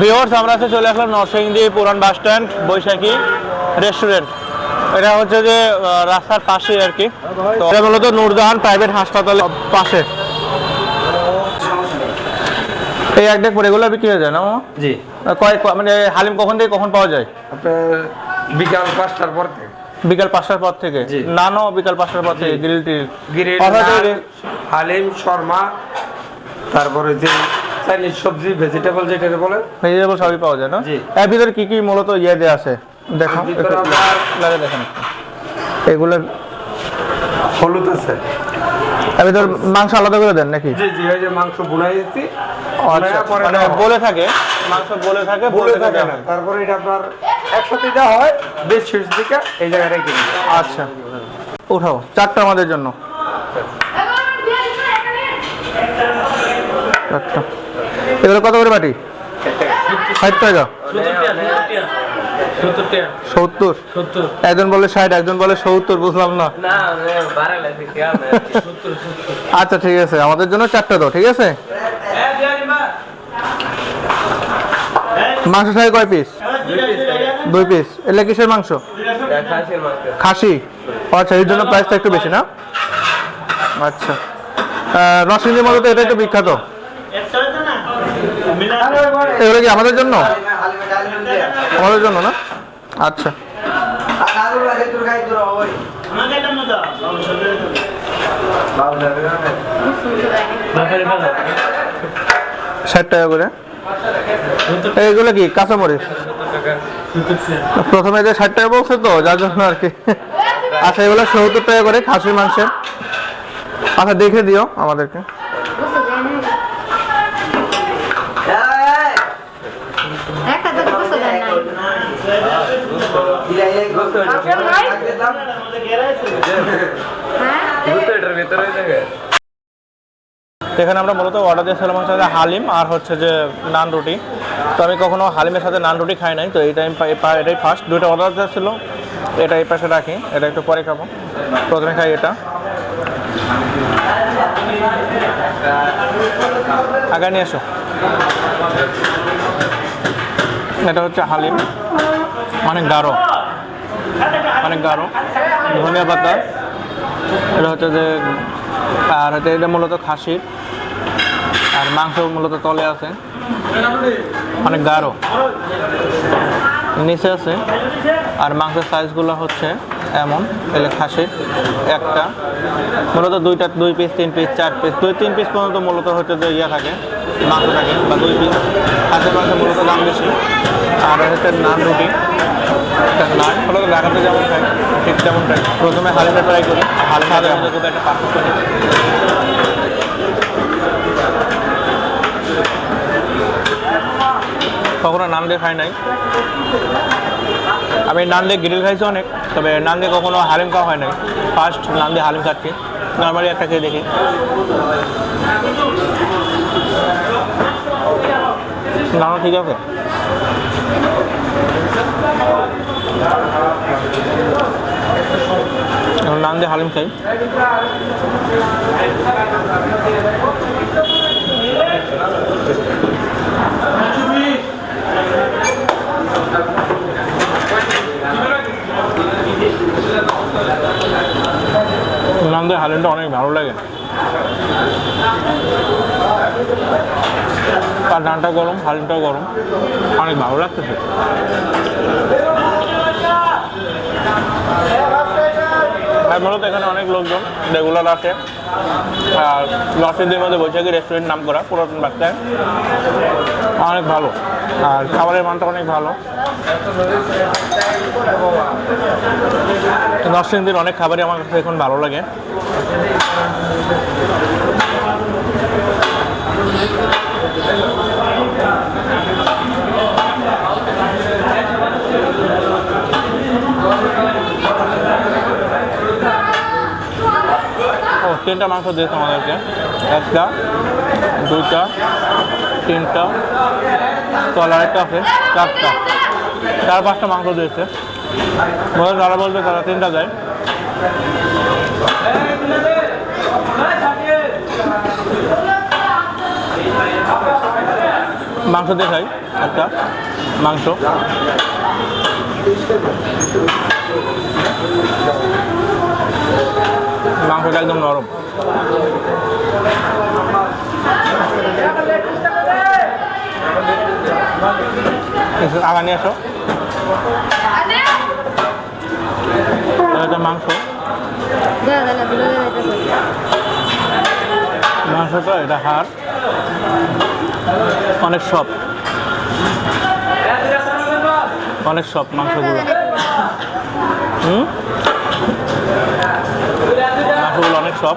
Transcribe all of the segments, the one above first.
Viewers আমরা আজকে চলে আসলাম নরসিংদী পুরান বাস স্ট্যান্ড বৈশাখী রেস্টুরেন্ট এটা হচ্ছে যে রাস্তার পাশে আর কি। তো এটা মূলত নূরজাহান প্রাইভেট হাসপাতালের পাশে। এই এক ডেক এগুলো বিক্রি হয়ে যায় না জি। আহ, কয় মানে হালিম কখন থেকে কখন পাওয়া যায়? আপনার বিকাল পাঁচটার পর থেকে। বিকাল পাঁচটার পর থেকে? জি। নানও বিকাল পাঁচটার পর থেকে grill till. Naan, haleem shawarma তারপরে যে চাইনিজ সবজি ভেজিটেবল যেটা বলে। ভেজিটেবল সবই পাওয়া যায় না? জি। এর ভিতরে কি কি মূলত ইয়ে দেওয়া আছে? দেখো লাগে দেখেন এগুলো হলুদ আছে। এর ভিতরে মাংস আলাদা করে দেন নাকি? জি জি ওই যে মাংস বুনাই দিচ্ছি। আচ্ছা মানে বলে থাকে মাংস বলে থাকে বলে থাকে তারপরে এটা আপনার একসাথে দেওয়া হয় বেশ শেষ দিকে এই রেখে দিই আচ্ছা। উঠাও চারটা আমাদের জন্য। চারটা। এগুলো কত করে বাটি ষাট টাকা। সত্তর। একজন বলে ষাট, একজন বলে সত্তর, বুঝলাম না। আচ্ছা ঠিক আছে। আমাদের জন্য চারটা দাও, ঠিক আছে? মাংস খাই কয় পিস দুই পিস এলে কিসের মাংস? খাসি। আচ্ছা এর জন্য প্রাইসটা একটু বেশি, না? আচ্ছা। রসিন্দির মতো তো এটা একটু বিখ্যাত। এগুলো কি আমাদের জন্য? আমাদের জন্য না? আচ্ছা। ষাট টাকা করে। এইগুলো কি? কাঁচামরিচ? প্রথমে যে ষাট টাকা বলছে তো, যার জন্য আর কি। আচ্ছা এগুলো সত্তর টাকা করে খাসির মাংসের। আচ্ছা দেখে দিও আমাদেরকে একটা তো গোসল দেন নাই হ্যাঁ এখানে আমরা মূলত অর্ডার দিয়েছিলাম হচ্ছে হালিম আর হচ্ছে যে নান রুটি। তো আমি কখনো হালিমের সাথে নান রুটি খাই নাই তো এই টাইম এটাই ফার্স্ট দুইটা অর্ডার দেওয়া ছিল এটা এই পাশে রাখি এটা একটু পরে খাব। প্রথমে খাই এটা। আগে নিয়ে এসো। এটা হচ্ছে হালিম। অনেক গাঢ়। অনেক গাঢ় ধনিয়া পাতা। এটা হচ্ছে যে, আর হচ্ছে এটা মূলত খাসির। আর মাংস মূলত তলে আছে। অনেক গাঢ় নিচে আছে। আর মাংসের সাইজগুলো হচ্ছে এমন এলে খাসির একটা। মূলত দুইটা, দুই পিস তিন পিস চার পিস দুই, তিন পিস পর্যন্ত মূলত হচ্ছে যে ইয়ে থাকে, মাংস থাকে, বা দুই পিস খাসির মাংস মূলত দাম বেশি। আর হচ্ছে নান রুটি। একটা নান মূলত ঢাকাতে যেমন খাই ঠিক তেমন খাই প্রথমে হালিমে ট্রাই করি, হালিমে আগে আমাদের খুব একটা পার্থক্য কখনো নান দিয়ে খাই নাই। আমি নান দিয়ে গ্রিল খাইছি অনেক, তবে নান দিয়ে কখনো হালিম খাওয়া হয় নাই। ফার্স্ট নান দিয়ে হালিম খাচ্ছি নর্মালি একটা খেয়ে দেখি। নানও ঠিক আছে এখন নান দিয়ে হালিম খাই নান দিয়ে হালিমটা অনেক ভালো লাগে। আর ডানটা গরম হালিমটাও গরম, অনেক ভালো লাগতেছে। আর মূলত এখানে অনেক লোকজন রেগুলার আসে। আর নর্থিন্দের মধ্যে বৈশাখী রেস্টুরেন্ট নাম করা, পুরাতন বাচ্চায় অনেক ভালো। আর খাবারের মানটা অনেক ভালো। নর্থ অনেক খাবারই আমার কাছে এখন ভালো লাগে। তিনটা মাংস দিয়েছে আমাদেরকে। একটা, দুইটা, তিনটা তল আরেকটা আছে, চারটা। চার, পাঁচটা মাংস দিয়েছে। বলে যারা বলবে তারা তিনটা দেয়। মাংস দেখাই একটা মাংস। মাংসটা একদম নরম। আগা নিয়ে আসো। মাংস। মাংসটা, এটা হাড়। অনেক সব অনেক সব মাংসগুলো। হুম? সব।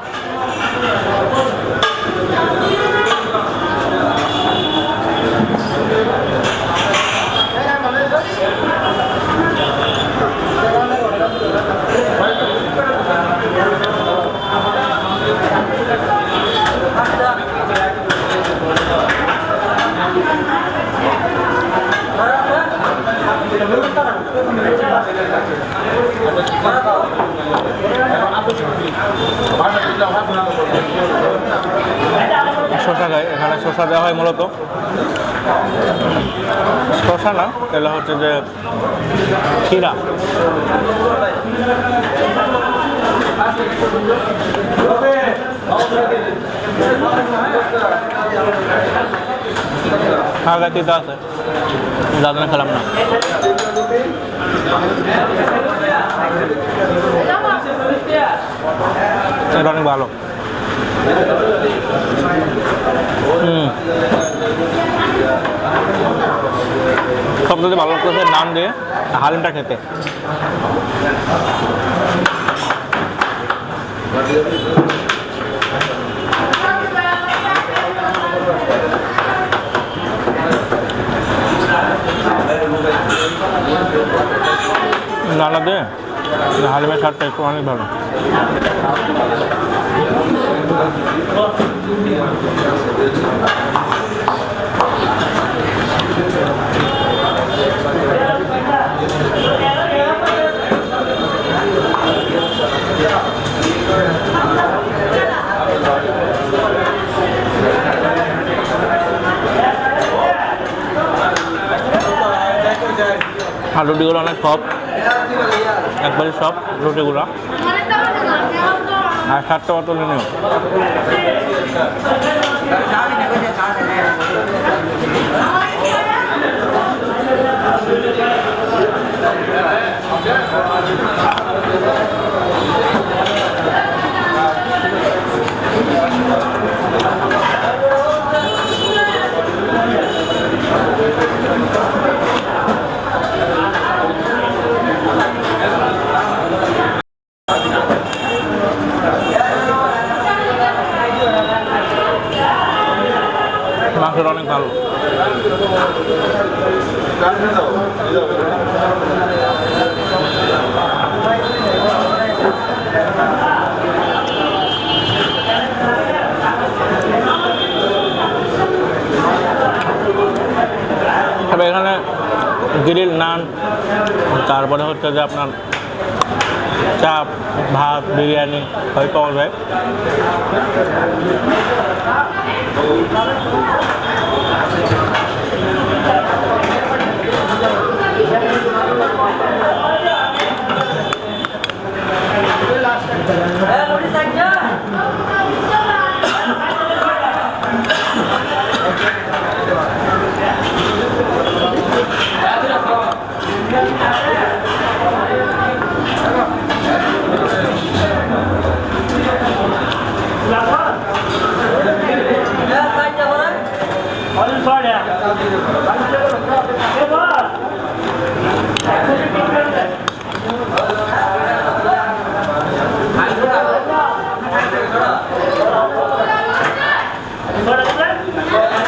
শশা খায়। এখানে শশা দেওয়া হয় মূলত। শশা না এটা হচ্ছে যে ক্ষীরা। আছে। খেলাম না। এটা অনেক ভালো। সবথেকে ভালো লাগতেছে নান দিয়ে হালিমটা খেতে। নানা দিয়ে হালিমের স্বাদটা একটু অনেক ভালো। আর রুটিগুলো অনেক সব একবারে সব রুটিগুলো। আর সাতটা বোতল Thank মাংসটা অনেক ভালো তবে এখানে গ্রিল নান তারপরে হচ্ছে যে আপনার চাপ ভাত বিরিয়ানি সবই পাওয়া যায় Olha só,